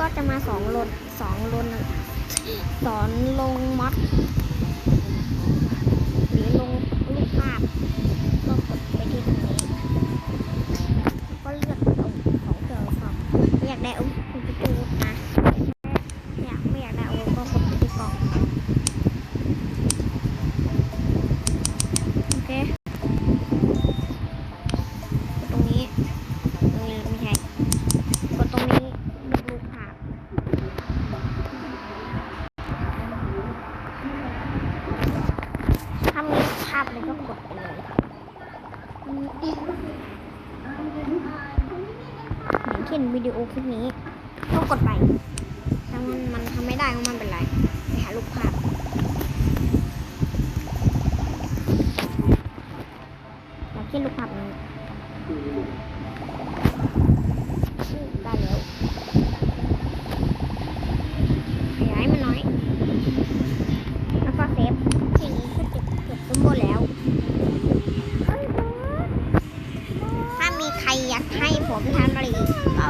ก็จะมาสองลนสองลนสอนลงมัดหรือลงรูปภาพ ก็กดไปที่ตรงนี้แล้วก็เลือกเอาของเครื่องฟอมอยากได้เอาคุณไปดูนะอยากไม่อยากได้เอาก็กดไปที่กล่องโอเคกดตรงนี้ตรงนี้ไม่ใช่กดตรงนี้เลือกรูปภาพถ้าพอะไรก็กดไปเลยอย่างเช่นวิดีโอคลิปนี้ก็กดไปถ้ามันมันทำไม่ได้ก็ไมันเป็นไรไปหารูปภาพอยากเช่นรูปภาพนี้ได้แล้วขยายมันน้อย แล้วก็เซฟทีนี้ก็จะเก็บสมบูรณ์แล้ว ถ้ามีใครอยากให้ผมทำอะไรก็